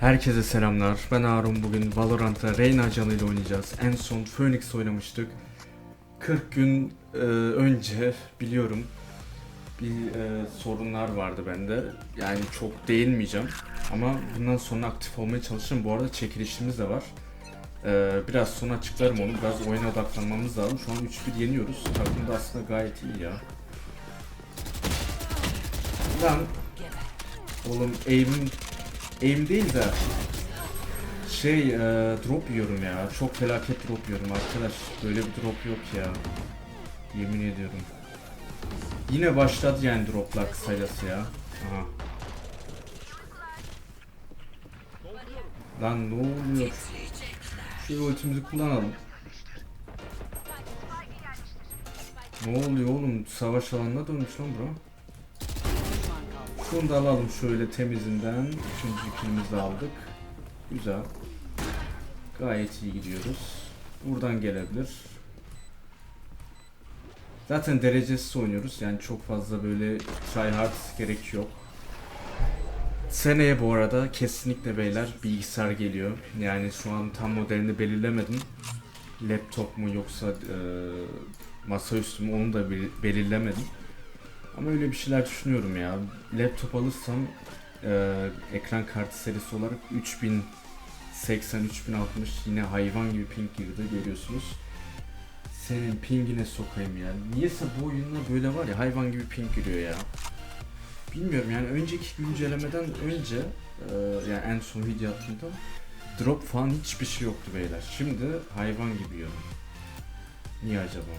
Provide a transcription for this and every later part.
Herkese selamlar. Ben Harun. Bugün Valorant'ta Reyna Ajanı ile oynayacağız. En son Phoenix oynamıştık. 40 gün e, önce biliyorum bir e, sorunlar vardı bende. Yani çok değinmeyeceğim. Ama bundan sonra aktif olmaya çalışırım. Bu arada çekilişimiz de var. E, biraz sonra açıklarım onu. Biraz oyuna odaklanmamız lazım. Şu an 3-1 yeniyoruz. Takım da aslında gayet iyi ya. Lan Oğlum aim aim değil de şey e, drop yiyorum ya. Çok felaket drop yiyorum arkadaş. Böyle bir drop yok ya. Yemin ediyorum. Yine başladı yani droplar kısacası ya. Aha. Lan ne oluyor? Şu ultimizi kullanalım. Ne oluyor oğlum? Savaş alanına dönmüş lan bura. Şunu da alalım şöyle temizinden. Üçüncü kilimizi aldık. Güzel. Gayet iyi gidiyoruz. Buradan gelebilir. Zaten derecesiz oynuyoruz. Yani çok fazla böyle try hard gerek yok. Seneye bu arada kesinlikle beyler bilgisayar geliyor. Yani şu an tam modelini belirlemedim. Laptop mu yoksa e, masaüstü mü onu da bel- belirlemedim. Ama öyle bir şeyler düşünüyorum ya. Laptop alırsam e, ekran kartı serisi olarak 3080 3060 yine hayvan gibi ping girdi görüyorsunuz. Senin pingine sokayım ya. Niyeyse bu oyunda böyle var ya hayvan gibi ping giriyor ya. Bilmiyorum yani önceki güncellemeden önce e, yani en son video attığımda drop falan hiçbir şey yoktu beyler. Şimdi hayvan gibi yiyorum. Niye acaba?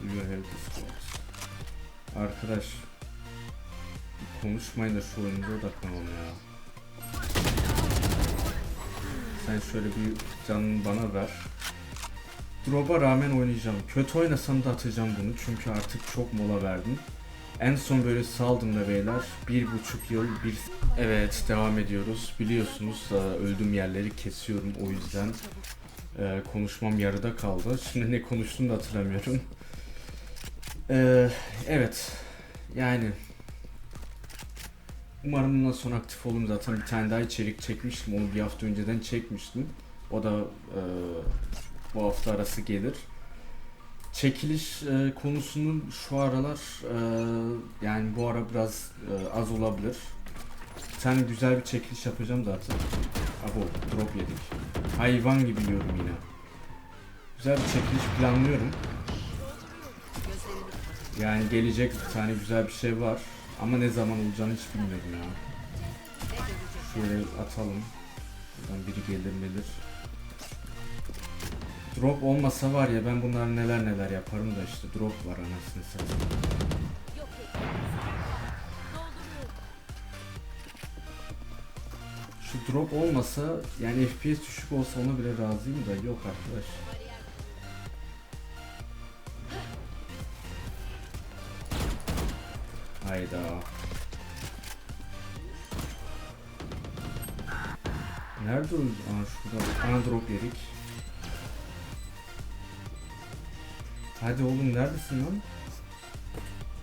Have Discord? Arkadaş konuşmayın da şu oyunumuza odaklanalım ya. Sen şöyle bir canını bana ver. Drop'a rağmen oynayacağım. Kötü oynasam da atacağım bunu çünkü artık çok mola verdim. En son böyle saldım da beyler. Bir buçuk yıl bir... Evet devam ediyoruz. Biliyorsunuz e, öldüğüm yerleri kesiyorum o yüzden. e, konuşmam yarıda kaldı. Şimdi ne konuştuğumu da hatırlamıyorum. Ee, evet. Yani Umarım bundan sonra aktif olurum zaten bir tane daha içerik çekmiştim. Onu bir hafta önceden çekmiştim. O da e, bu hafta arası gelir. Çekiliş e, konusunun şu aralar e, yani bu ara biraz e, az olabilir. Bir tane güzel bir çekiliş yapacağım zaten. Abo drop yedik. Hayvan gibi yiyorum yine. Güzel bir çekiliş planlıyorum yani gelecek bir tane güzel bir şey var. Ama ne zaman olacağını hiç bilmiyorum ya. Şöyle atalım. Buradan biri gelir gelir. Drop olmasa var ya ben bunlar neler neler yaparım da işte drop var anasını satayım. Şu drop olmasa yani FPS düşük olsa ona bile razıyım da yok arkadaş. Hayda. Nerede o? Aa şurada. Ana drop yedik. Hadi oğlum neredesin lan?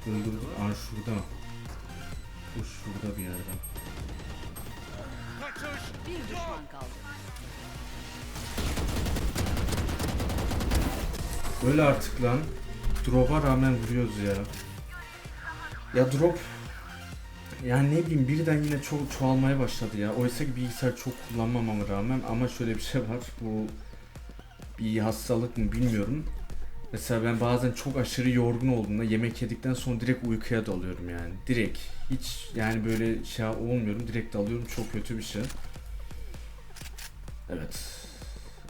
Öldürdü. Aa şurada. Bu şurada bir yerde. Bir düşman kaldı. Öyle artık lan. Drop'a rağmen vuruyoruz ya. Ya drop yani ne bileyim birden yine çok çoğalmaya başladı ya. Oysa ki bilgisayar çok kullanmamama rağmen ama şöyle bir şey var. Bu bir hastalık mı bilmiyorum. Mesela ben bazen çok aşırı yorgun olduğumda yemek yedikten sonra direkt uykuya dalıyorum yani. Direkt. Hiç yani böyle şey olmuyorum. Direkt dalıyorum. Çok kötü bir şey. Evet.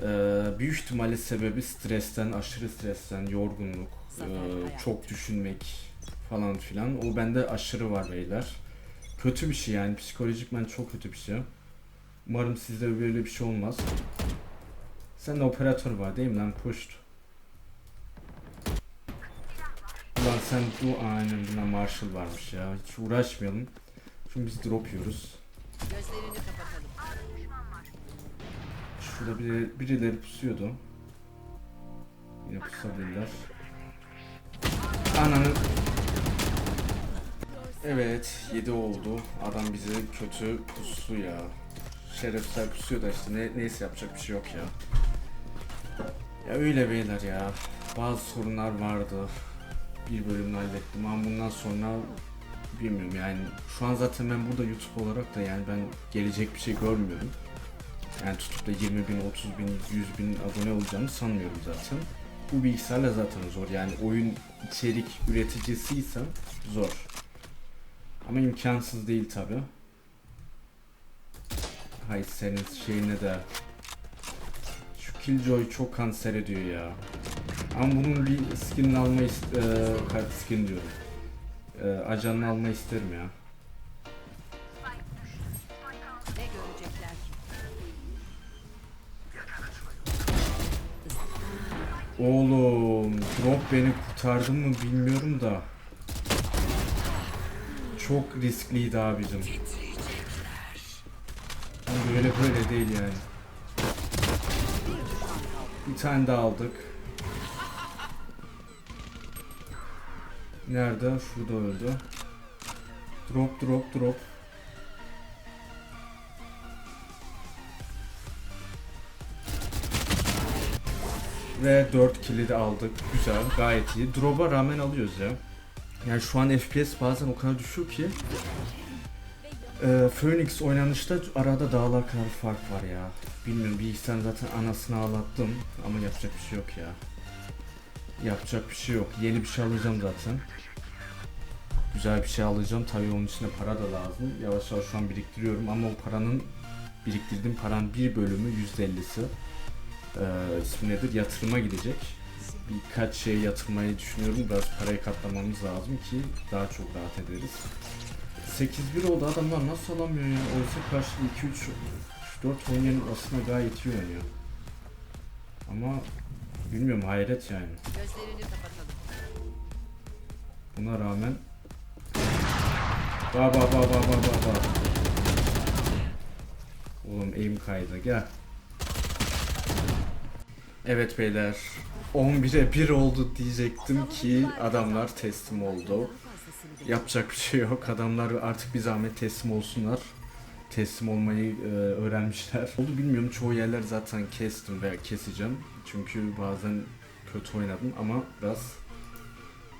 Ee, büyük ihtimalle sebebi stresten, aşırı stresten, yorgunluk, ee, çok düşünmek falan filan. O bende aşırı var beyler. Kötü bir şey yani psikolojikmen çok kötü bir şey. Umarım sizde böyle bir şey olmaz. Sen de operatör var değil mi lan pushed. Ulan sen bu aynen buna Marshall varmış ya. Hiç uğraşmayalım. Çünkü biz drop yiyoruz. Gözlerini kapatalım. Şurada biri, birileri pusuyordu. Yine pusabilirler. Ananın Evet 7 oldu. Adam bizi kötü pusu ya. Şerefsizler pusuyor da işte ne, neyse yapacak bir şey yok ya. Ya öyle beyler ya. Bazı sorunlar vardı. Bir bölümünü hallettim ama bundan sonra bilmiyorum yani şu an zaten ben burada YouTube olarak da yani ben gelecek bir şey görmüyorum. Yani tutup da 20 bin, 30 bin, 100 bin abone olacağımı sanmıyorum zaten. Bu bilgisayarla zaten zor yani oyun içerik üreticisiysen zor. Ama imkansız değil tabi. Hay senin şeyine de. Şu Killjoy çok kanser ediyor ya. Ama bunun bir skinini almayı ist- e, kart skin diyorum. E, ajanını almayı isterim ya. Oğlum drop beni kurtardı mı bilmiyorum da. Çok riskliydi abicim. Ama böyle böyle değil yani. Bir tane daha aldık. Nerede? Şurada öldü. Drop drop drop. Ve 4 kill'i de aldık. Güzel, gayet iyi. Drop'a rağmen alıyoruz ya. Yani şu an FPS bazen o kadar düşüyor ki. Ee, Phoenix oynanışta arada dağlar kadar fark var ya. Bilmiyorum bilgisayar zaten anasını ağlattım ama yapacak bir şey yok ya. Yapacak bir şey yok. Yeni bir şey alacağım zaten. Güzel bir şey alacağım. Tabii onun için de para da lazım. Yavaş yavaş şu an biriktiriyorum ama o paranın biriktirdiğim paranın bir bölümü %50'si e, ismi nedir yatırıma gidecek. Birkaç şey yatırmayı düşünüyorum. Biraz parayı katlamamız lazım ki daha çok rahat ederiz. 8-1 oldu adamlar nasıl alamıyor ya? Oysa karşıda 2-3 4 oynayan aslında gayet iyi oynuyor. Ama bilmiyorum hayret yani. Gözlerini kapatalım. Buna rağmen Ba ba ba ba ba ba ba Oğlum aim kaydı gel Evet beyler 11'e 1 oldu diyecektim ki adamlar teslim oldu. Yapacak bir şey yok. Adamlar artık bir zahmet teslim olsunlar. Teslim olmayı e, öğrenmişler. Oldu bilmiyorum çoğu yerler zaten kestim veya keseceğim. Çünkü bazen kötü oynadım ama biraz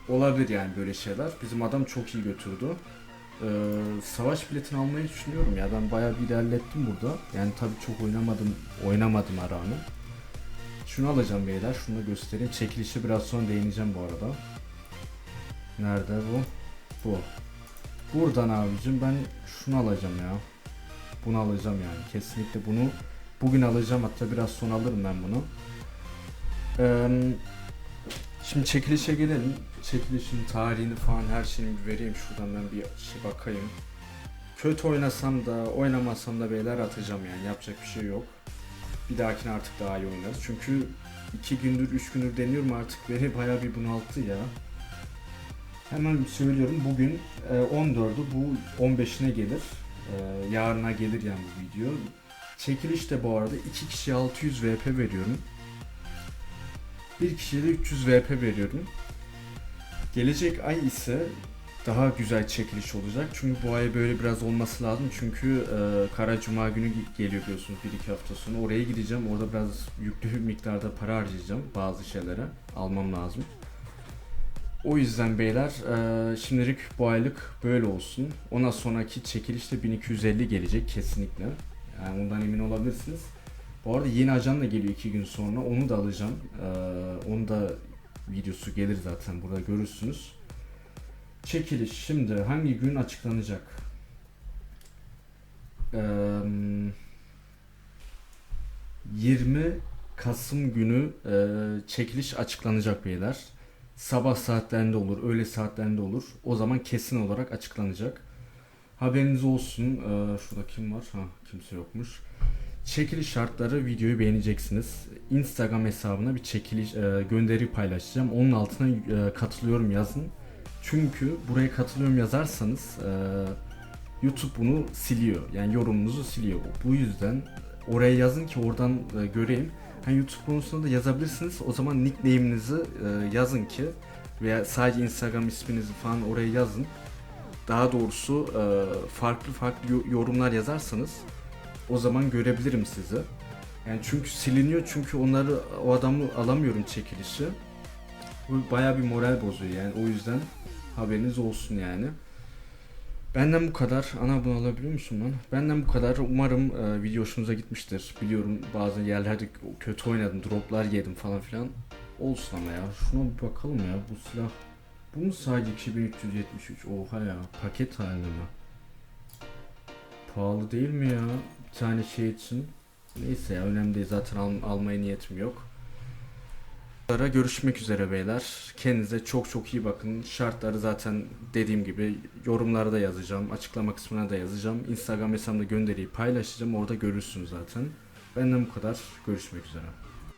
olabilir yani böyle şeyler. Bizim adam çok iyi götürdü. Ee, savaş biletini almayı düşünüyorum ya ben bayağı bir ilerlettim burada. Yani tabii çok oynamadım, oynamadım rağmen. Şunu alacağım beyler, şunu da göstereyim. Çekilişe biraz sonra değineceğim bu arada. Nerede bu? Bu. Buradan abicim ben şunu alacağım ya. Bunu alacağım yani. Kesinlikle bunu bugün alacağım. Hatta biraz sonra alırım ben bunu. Eee Şimdi çekilişe gelelim. Çekilişin tarihini falan her şeyini bir vereyim. Şuradan ben bir şey bakayım. Kötü oynasam da oynamasam da beyler atacağım yani yapacak bir şey yok. Bir dahakine artık daha iyi oynarız. Çünkü iki gündür, üç gündür deniyorum artık beni bayağı bir bunalttı ya. Hemen söylüyorum bugün e, 14'ü bu 15'ine gelir. E, yarına gelir yani bu video. Çekiliş de bu arada iki kişiye 600 VP veriyorum. Bir kişiye de 300 VP veriyorum. Gelecek ay ise daha güzel çekiliş olacak. Çünkü bu ay böyle biraz olması lazım. Çünkü e, Kara Cuma günü ge- geliyor biliyorsunuz 1-2 hafta sonra. Oraya gideceğim. Orada biraz yüklü bir miktarda para harcayacağım bazı şeylere. Almam lazım. O yüzden beyler e, şimdilik bu aylık böyle olsun. Ondan sonraki çekilişte 1250 gelecek kesinlikle. Yani ondan emin olabilirsiniz. Bu arada yeni ajan da geliyor iki gün sonra. Onu da alacağım. Ee, onu da videosu gelir zaten burada görürsünüz. Çekiliş şimdi hangi gün açıklanacak? Ee, 20 Kasım günü e, çekiliş açıklanacak beyler. Sabah saatlerinde olur, öğle saatlerinde olur. O zaman kesin olarak açıklanacak. Haberiniz olsun. Ee, şurada kim var? Ha, kimse yokmuş. Çekiliş şartları videoyu beğeneceksiniz. Instagram hesabına bir çekiliş e, gönderi paylaşacağım. Onun altına e, katılıyorum yazın. Çünkü buraya katılıyorum yazarsanız e, YouTube bunu siliyor. Yani yorumunuzu siliyor. Bu yüzden oraya yazın ki oradan e, göreyim. Hani YouTube konusunda da yazabilirsiniz. O zaman nickname'inizi e, yazın ki veya sadece Instagram isminizi falan oraya yazın. daha doğrusu e, farklı farklı yo- yorumlar yazarsanız o zaman görebilirim sizi. Yani çünkü siliniyor çünkü onları o adamı alamıyorum çekilişi. Bu bayağı bir moral bozuyor yani o yüzden haberiniz olsun yani. Benden bu kadar. Ana bunu alabiliyor musun lan? Benden bu kadar. Umarım e, video hoşunuza gitmiştir. Biliyorum bazı yerlerde kötü oynadım, droplar yedim falan filan. Olsun ama ya. Şuna bir bakalım ya. Bu silah. Bu mu sadece 2373? Oha ya. Paket halinde mi? Pahalı değil mi ya? Bir tane şey için. Neyse ya önemli değil. Zaten al- almaya niyetim yok. Ara görüşmek üzere beyler. Kendinize çok çok iyi bakın. Şartları zaten dediğim gibi yorumlarda yazacağım. Açıklama kısmına da yazacağım. Instagram hesabımda gönderiyi paylaşacağım. Orada görürsünüz zaten. Benden bu kadar. Görüşmek üzere.